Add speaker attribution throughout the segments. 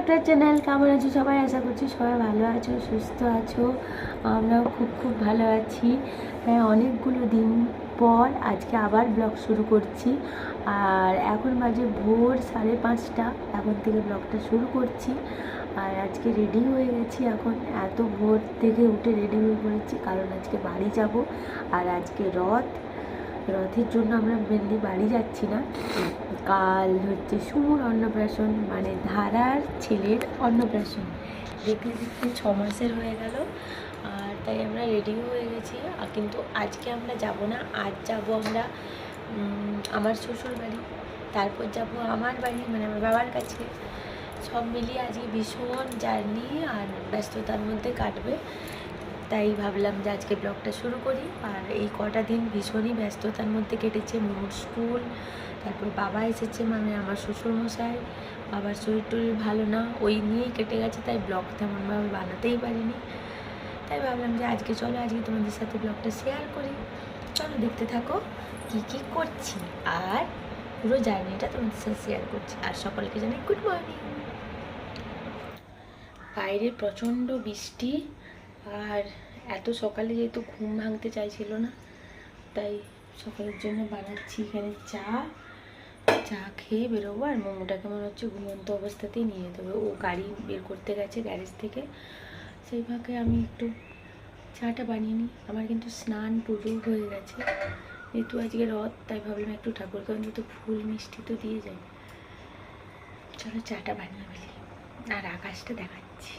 Speaker 1: Doctor channel কেমন আছো সবাই? আশা করছি সবাই ভালো আছো, সুস্থ আছো। আমরাও খুব খুব ভালো আছি। হ্যাঁ অনেকগুলো দিন পর আজকে আবার ব্লগ শুরু করছি। আর এখন বাজে ভোর সাড়ে পাঁচটা। এখন থেকে ব্লগটা শুরু করছি। আর আজকে রেডি হয়ে গেছি এখন। এত ভোর থেকে উঠে রেডি হয়ে পড়েছি, কারণ আজকে বাড়ি যাব। আর আজকে রথ। রথের জন্য আমরা মেনলি বাড়ি যাচ্ছি না। কাল হচ্ছে সুমুর অন্নপ্রাশন মানে ধারার ছেলের অন্নপ্রাশন। দেখতে দেখতে ছ মাসের হয়ে গেল, আর তাই আমরা রেডিও হয়ে গেছি। কিন্তু আজকে আমরা যাব না, আজ যাব আমরা আমার শ্বশুর বাড়ি, তারপর যাব আমার বাড়ি মানে আমার বাবার কাছে। সব মিলিয়ে আজকে ভীষণ জার্নি, আর ব্যস্ততার মধ্যে কাটবে। তাই ভাবলাম যে আজকে ব্লগটা শুরু করি। আর এই কটা দিন ভীষণই ব্যস্ততার মধ্যে কেটেছে। মোর স্কুল, তারপর বাবা এসেছে মানে আমার শ্বশুরমশাই। বাবার শরীর টরীর ভালো না, ওই নিয়েই কেটে গেছে, তাই ব্লগ তেমনভাবে বানাতেই পারিনি। তাই ভাবলাম যে আজকে চলো, আজকে তোমাদের সাথে ব্লগটা শেয়ার করি। চলো দেখতে থাকো কি কি করছি। আর পুরো জার্নিটা তোমাদের সাথে শেয়ার করছি। আর সকলকে জানাই গুড মর্নিং। বাইরে প্রচণ্ড বৃষ্টি আর এত সকালে যেহেতু ঘুম ভাঙতে চাইছিল না, তাই সকালের জন্য বানাচ্ছি এখানে চা চা খেয়ে বেরোবো আর মোমোটাকে মনে হচ্ছে ঘুমন্ত অবস্থাতেই নিয়ে যেতে হবে। ও গাড়ি বের করতে গেছে গ্যারেজ থেকে, সেই ফাঁকে আমি একটু চাটা বানিয়ে নিই। আমার কিন্তু স্নান পুজো হয়ে গেছে, যেহেতু আজকে রথ, তাই ভাবলাম একটু ঠাকুরকে অন্তত ফুল মিষ্টি তো দিয়ে যায় চলো চাটা বানিয়ে ফেলি। আর আকাশটা দেখাচ্ছি।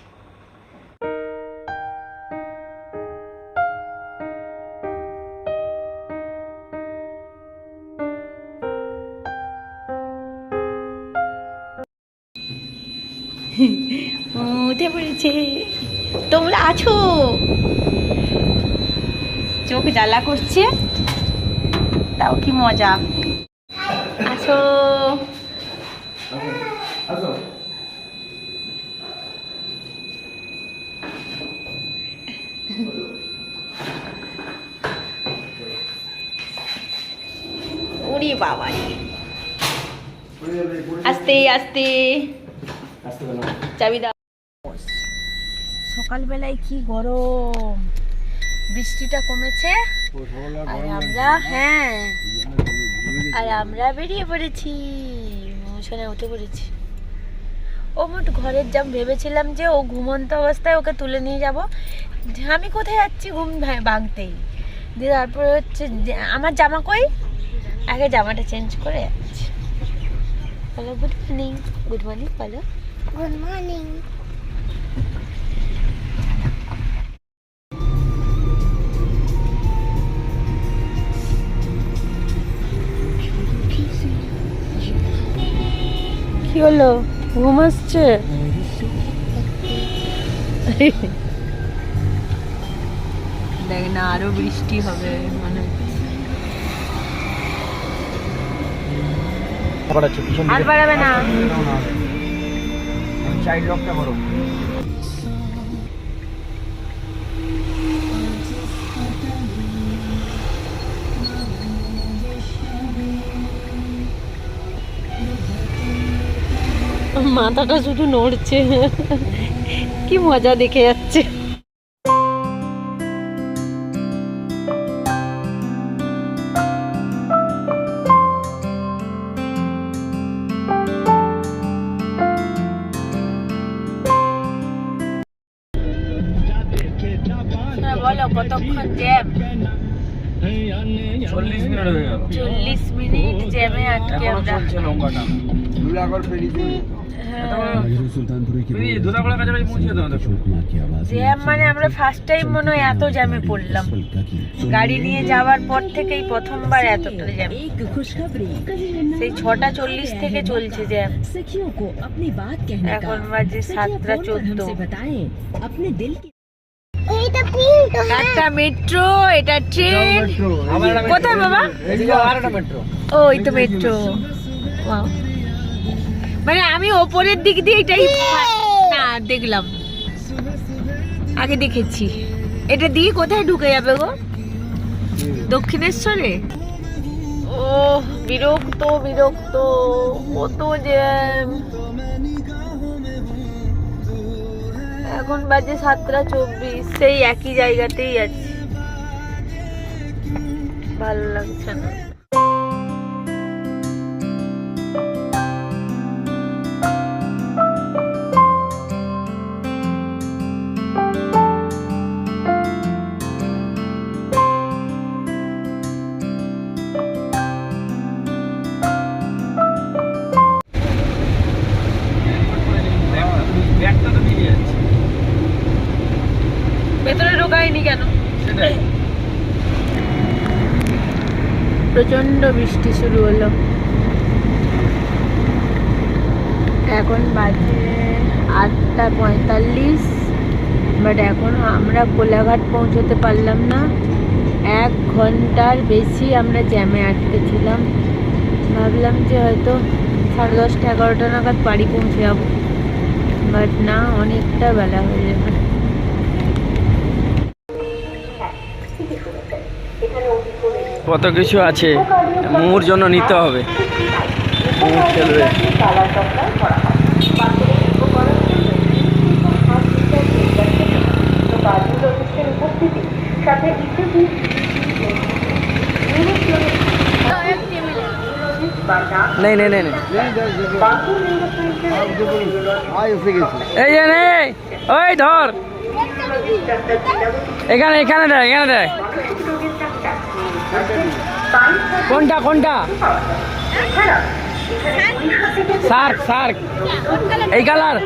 Speaker 1: পড়েছে তোমরা আছো। চোখ জ্বালা করছে। তাও কি মজা। আছো ওরে বাবা। আস্তে আস্তে। চাবি দাও। সকালবেলায় কি গরম? বৃষ্টিটা কমেছে। আর আমরা হ্যাঁ। আর আমরা বেরিয়ে পড়েছি। মোশনে উঠে পড়েছি। ও মোট ঘরের যাম ভেবেছিলাম যে ও ঘুমন্ত অবস্থায় ওকে তুলে নিয়ে যাব। আমি কোথায় যাচ্ছি ঘুম ভাঙতেই। দিয়ে তারপরে হচ্ছে আমার জামা কই? আগে জামাটা চেঞ্জ করে যাচ্ছি। বলো গুড মর্নিং গুড মর্নিং বলো।
Speaker 2: গুড মর্নিং
Speaker 1: কি হলো ঘুম আসছে দেখ না আরও বৃষ্টি হবে মানে আর বাড়াবে না
Speaker 3: চাইল্ড লকটা করো
Speaker 1: মাথাটা শুধু নড়ছে। কি মজা দেখে যাচ্ছে। বলো কতক্ষণ জ্যাম
Speaker 3: চল্লিশ মিনিট হয়ে গেল।
Speaker 1: চল্লিশ মিনিট জ্যামে আটকে আমরা। হ্যাঁ। জ্যাম মানে আমরা ফার্স্ট টাইম মনে হয় এত জ্যামে পড়লাম। গাড়ি নিয়ে যাওয়ার পর থেকেই প্রথমবার এতটা জ্যাম। সেই ছটা চল্লিশ থেকে চলছে জ্যাম। এখন বাজে সাতটা চোদ্দ। একটা মেট্রো এটা ট্রেন কোথায় বাবা? ওই তো মেট্রো মানে আমি ওপরের দিক দিয়ে এটাই না দেখলাম। আগে দেখেছি। এটা দিয়ে কোথায় ঢুকে যাবে গো? দক্ষিণেশ্বরে? ও বিরক্ত বিরক্ত। কত জ্যাম। এখন বাজে সাতটা চব্বিশ। সেই একই জায়গাতেই আছি। ভালো লাগছে না। প্রচণ্ড বৃষ্টি শুরু হলো। এখন বাজে আটটা পঁয়তাল্লিশ বাট এখন আমরা কোলাঘাট পৌঁছতে পারলাম না। এক ঘণ্টার বেশি আমরা জ্যামে আটকেছিলাম ভাবলাম যে হয়তো সাড়ে দশটা, এগারোটা নাগাদ বাড়ি পৌঁছে যাব। বাট না, অনেকটা বেলা হয়ে যাবে।
Speaker 3: কত কিছু আছে মুর জন্য নিতে হবে। মুর খেলবে। এই নেই ওই ধর। এখানে এখানে দেয় এখানে দেয় কোনটা কোনটা? SAARC SAARC. এই কালার।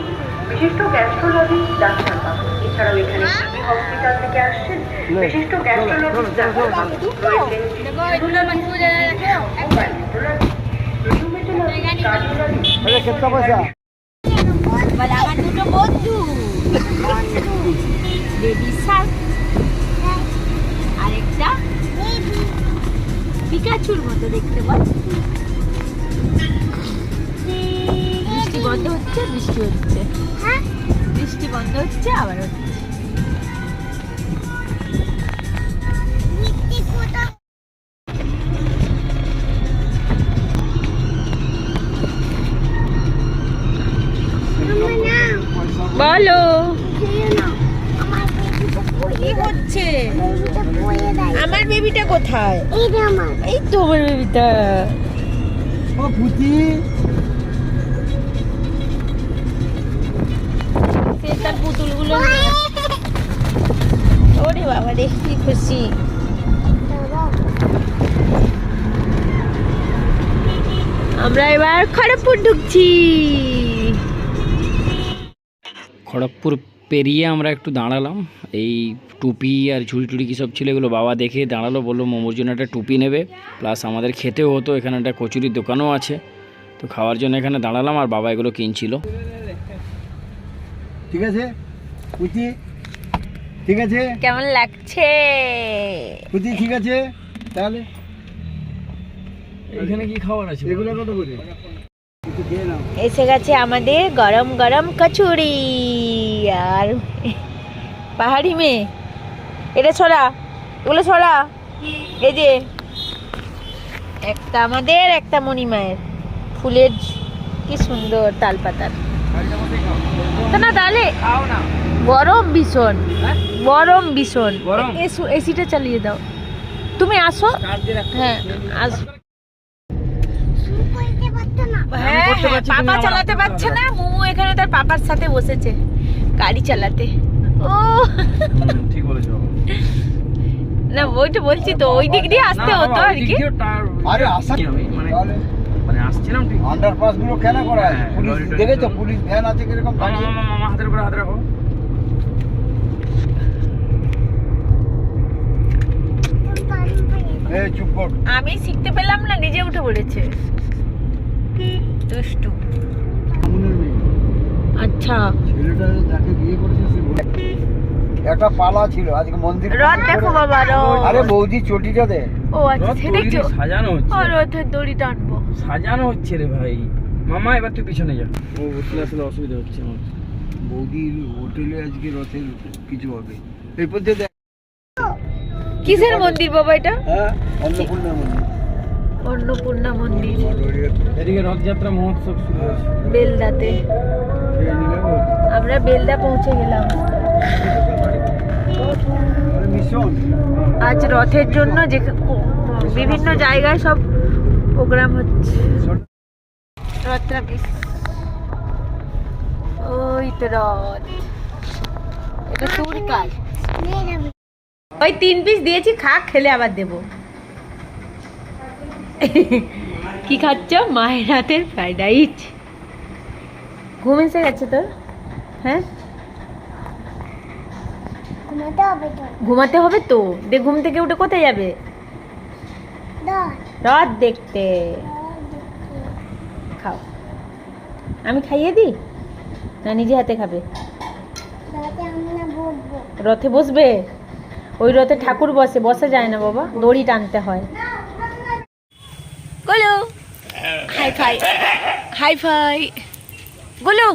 Speaker 4: বিশিষ্ট গ্যাস্ট্রোলজি ডাক্তার বাবু। এছাড়াও এখানে হসপিটাল থেকে আসছেন। বিশিষ্ট গ্যাস্ট্রোলজি ডাক্তার বাবু রয়েছেন
Speaker 2: আমার দুটো বন্ধু। বেবি শার্ক পিকাচুর মতো দেখতে পাচ্ছি। বৃষ্টি বন্ধ হচ্ছে বৃষ্টি হচ্ছে। বৃষ্টি বন্ধ হচ্ছে আবার হচ্ছে। আমার
Speaker 1: বেবিটা কোথায়? এই তো আমার বেবিটা সে তার পুতুলগুলো ওরে। বাবা রে কি খুশি। আমরা এবার খড়গপুর ঢুকছি।
Speaker 3: খড়গপুর পেরিয়ে আমরা একটু দাঁড়ালাম। এই টুপি আর ঝুড়ি টুড়ি কী সব ছিল এগুলো বাবা দেখে দাঁড়াল বলল মোমোর জন্য একটা টুপি নেবে প্লাস আমাদের খেতেও হতো এখানে একটা কচুরির দোকানও আছে। তো খাওয়ার জন্য এখানে দাঁড়ালাম আর বাবা এগুলো কিনছিল।
Speaker 5: ঠিক আছে? ঠিক আছে?
Speaker 1: কেমন লাগছে?
Speaker 5: ঠিক আছে? তাহলে
Speaker 3: এখানে কি খাবার আছে?
Speaker 5: এগুলো কত করে?
Speaker 1: এসে গেছে আমাদের গরম গরম কচুরি। আর পাহাড়ি মেয়ে। এটা ছড়া ওগুলো ছড়া এই যে। একটা আমাদের একটা মণিমায়ের। ফুলের কি সুন্দর তালপাতার। তা না তাহলে গরম ভীষণ। গরম ভীষণ।
Speaker 3: গরম?
Speaker 1: এসো- এসিটা চালিয়ে দাও। তুমি আসো। হ্যাঁ আসো হ্যাঁ হ্যাঁ, পাপা চালাতে পারছে না মোমো এখানে তার পাপার সাথে বসেছে গাড়ি চালাতে। ও।
Speaker 3: ঠিক বলেছ।
Speaker 1: না ওইটা বলছি তো ওই দিক দিয়ে আসতে হতো আর কি।
Speaker 5: আরে আসা
Speaker 3: মানে মানে আসছিলাম ঠিক।
Speaker 5: আন্ডারপাসগুলো কেন করা আছে
Speaker 3: হ্যাঁ,
Speaker 5: পুলিশ দেখেছ? পুলিশ ভ্যান আছে কীরকম? দাঁড়িয়ে
Speaker 3: মামা হাতের উপরে হাত রাখো।
Speaker 5: এ চুপ কর।
Speaker 1: আমি শিখতে পেলাম না নিজে উঠে পড়েছে। দুষ্টু। আচ্ছা।
Speaker 5: ছেলেটা যাকে বিয়ে করেছে একটা পালা ছিল আজকে মন্দির
Speaker 1: রথ দেখো বাবা রথ।
Speaker 5: আরে বৌদি চটিটা দে।
Speaker 1: ও আচ্ছা
Speaker 3: তৈরি
Speaker 1: তো।
Speaker 3: সাজানো হচ্ছে।
Speaker 1: ও রথের দড়ি টানবো
Speaker 3: সাজানো হচ্ছে রে ভাই। মামা এবার তুই পিছনে যা। ও বসলে আসলে অসুবিধা হচ্ছে আমার।
Speaker 5: বৌদির হোটেলে আজকে রথের কিছু হবে। এই পথে দেখ।
Speaker 1: কিসের মন্দির বাবা এটা?
Speaker 5: হ্যাঁ অন্নপূর্ণা মন্দির।
Speaker 1: অন্নপূর্ণা মন্দির।
Speaker 3: এদিকে রথযাত্রা মহোৎসব শুরু হয়েছে।
Speaker 1: বেলদাতে। আমরা বেলদা পৌঁছে গেলাম। আজ রথের জন্য যে বিভিন্ন জায়গায় সব প্রোগ্রাম হচ্ছে। ওই তো রথ। এটা তোর কাজ। ওই তিন পিস দিয়েছি, খা, খেলে আবার দেব। কি খাচ্ছ? মায়ের হাতের ফ্রাইড রাইস ঘুম এসে গেছে তোর? হ্যাঁ? ঘুমাতে হবে তো। দে ঘুম থেকে উঠে কোথায় যাবে? রথ। দেখতে। খাও। আমি খাইয়ে দিই? না নিজে হাতে খাবে। রথে বসবে। ওই রথে ঠাকুর বসে বসা যায় না বাবা দড়ি টানতে হয়। Golu! Hi fi. Hi fi. Golu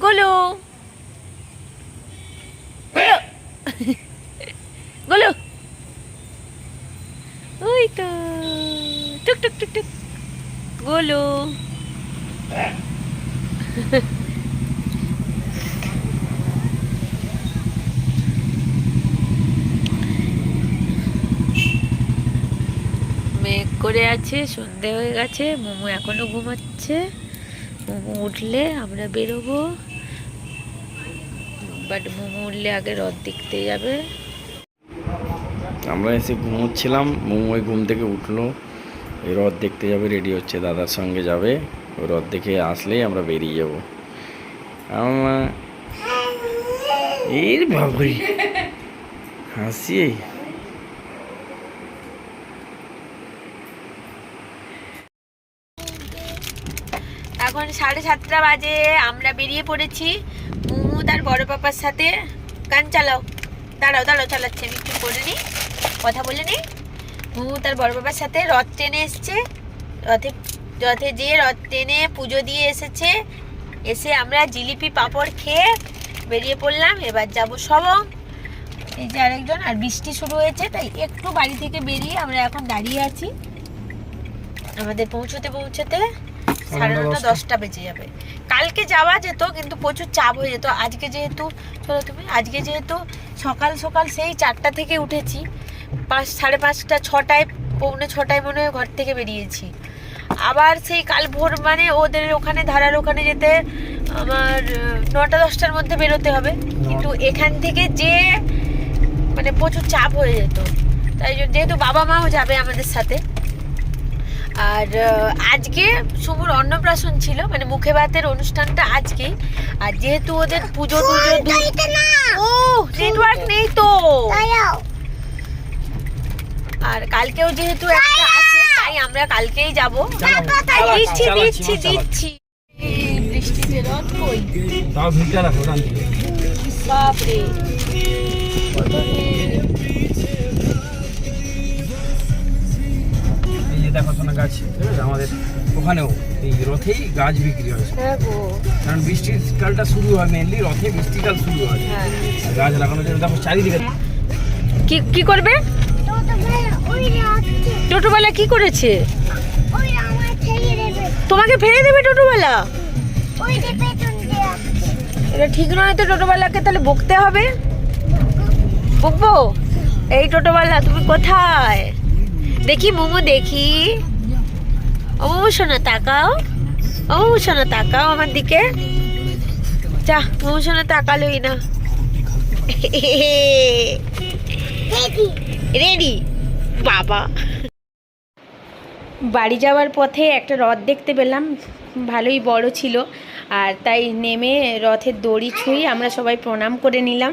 Speaker 1: Golu! Golu Golu ওই তো টুক টুক টুক টুক। গোলু। মেঘ করে আছে, সন্ধে হয়ে গেছে, মোমো এখনও ঘুমাচ্ছে। মোমো উঠলে আমরা বেরোবো। বাট মোমো উঠলে আগে রথ দেখতে যাবে।
Speaker 3: আমরা এসে ঘুমোচ্ছিলাম, মোমো ঘুম থেকে উঠল। রথ দেখতে যাবে রেডি হচ্ছে, দাদার সঙ্গে যাবে। রথ দেখে আসলেই আমরা বেরিয়ে যাব। আমার এর হাসি।
Speaker 1: এখন সাড়ে সাতটা বাজে, আমরা বেরিয়ে পড়েছি মুমু তার বড় পাপার সাথে। গান চালাও। দাঁড়াও দাঁড়াও, চালাচ্ছি, আমি একটু করে নিই। কথা বলে নিই। মুমু তার বড় বাবার সাথে রথ টেনে এসছে। রথে রথে যেয়ে রথ টেনে পুজো দিয়ে এসেছে এসে আমরা জিলিপি পাঁপড় খেয়ে বেরিয়ে পড়লাম। এবার যাব সবং এই যে আরেকজন আর বৃষ্টি শুরু হয়েছে তাই একটু বাড়ি থেকে বেরিয়ে আমরা এখন দাঁড়িয়ে আছি। আমাদের পৌঁছতে পৌঁছতে সাড়ে নটা দশটা। বেজে যাবে। কালকে যাওয়া যেত কিন্তু প্রচুর চাপ হয়ে যেত। আজকে যেহেতু চলো তুমি আজকে যেহেতু সকাল সকাল সেই চারটা থেকে উঠেছি পাঁচ সাড়ে পাঁচটা ছটায় পৌনে ছটায় মনে হয় ঘর থেকে বেরিয়েছি। আবার সেই কাল ভোর মানে ওদের ওখানে ধারার ওখানে যেতে আমার নটা দশটার মধ্যে বেরোতে হবে। কিন্তু এখান থেকে যে মানে প্রচুর চাপ হয়ে যেত। তাই জন্য যেহেতু বাবা মাও যাবে আমাদের সাথে। আর আজকে শুভর অন্নপ্রাশন ছিল মানে মুখে ভাতের অনুষ্ঠানটা আজকেই আর যেহেতু ওদের পুজো টুজো ও নেটওয়ার্ক নেই তো। আর কালকেও যেহেতু একটা আছে তাই আমরা কালকেই যাব। দিচ্ছি দিচ্ছি দিচ্ছি। এই বৃষ্টিতে রথ কই?
Speaker 5: তাও ভিড়টা রাখো
Speaker 1: বাপরে।
Speaker 5: এই যে দেখো সোনা গাছ আমাদের ওখানেও এই রথেই গাছ বিক্রি হয়।
Speaker 1: হ্যাঁ
Speaker 5: কারণ বৃষ্টির কালটা শুরু হয় মেনলি রথে বৃষ্টিকাল শুরু হয়।
Speaker 1: হ্যাঁ।
Speaker 5: গাছ লাগানোর জন্য দেখো চারিদিকে
Speaker 1: কি কি করবে? টোটোওয়ালা কি করেছে? তোমাকে ফেলে দেবে টোটোওয়ালা? এটা ঠিক নয় তো টোটোওয়ালাকে তাহলে বকতে হবে? বকবো? এই টোটোওয়ালা, তুমি কোথায়? দেখি মোমো দেখি। মোমো তাকাও। মোমো তাকাও আমার দিকে। যা, মোমো তাকালোই না। রেডি বাবা। বাড়ি যাওয়ার পথে একটা রথ দেখতে পেলাম ভালোই বড় ছিল। আর তাই নেমে রথের দড়ি ছুঁই আমরা সবাই প্রণাম করে নিলাম।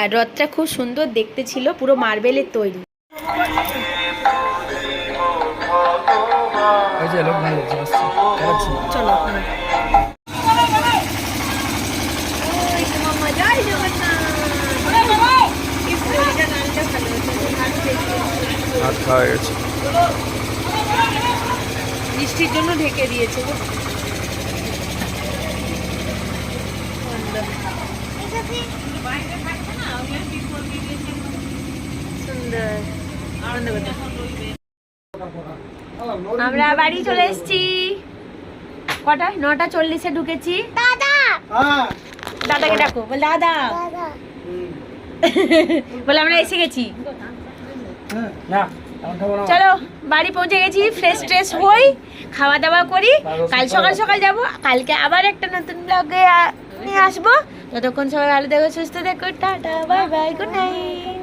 Speaker 1: আর রথটা খুব সুন্দর দেখতে ছিল পুরো মার্বেলের তৈরি।
Speaker 5: এই যে লোক ভালো আসছে যাচ্ছি।
Speaker 1: চলো ওখানে। ওই তো মাম্মা, জয় জগন্নাথ। কি ফুলটা গানটা ভালো হয়েছে, হাত দেখে।
Speaker 5: ভাত খাওয়া গেছে
Speaker 1: বৃষ্টির জন্য ঢেকে দিয়েছে আমরা বাড়ি চলে এসেছি। কটায় নটা চল্লিশে ঢুকেছি।
Speaker 5: হ্যাঁ
Speaker 1: দাদাকে ডাকো। বল দাদা। বলে আমরা এসে গেছি। চলো বাড়ি পৌঁছে গেছি ফ্রেশ ট্রেশ হই খাওয়া দাওয়া করি কাল সকাল সকাল যাব কালকে আবার একটা নতুন ব্লগে নিয়ে আসব। ততক্ষণ সবাই ভালো দেখো সুস্থ দেখো tata bye bye good night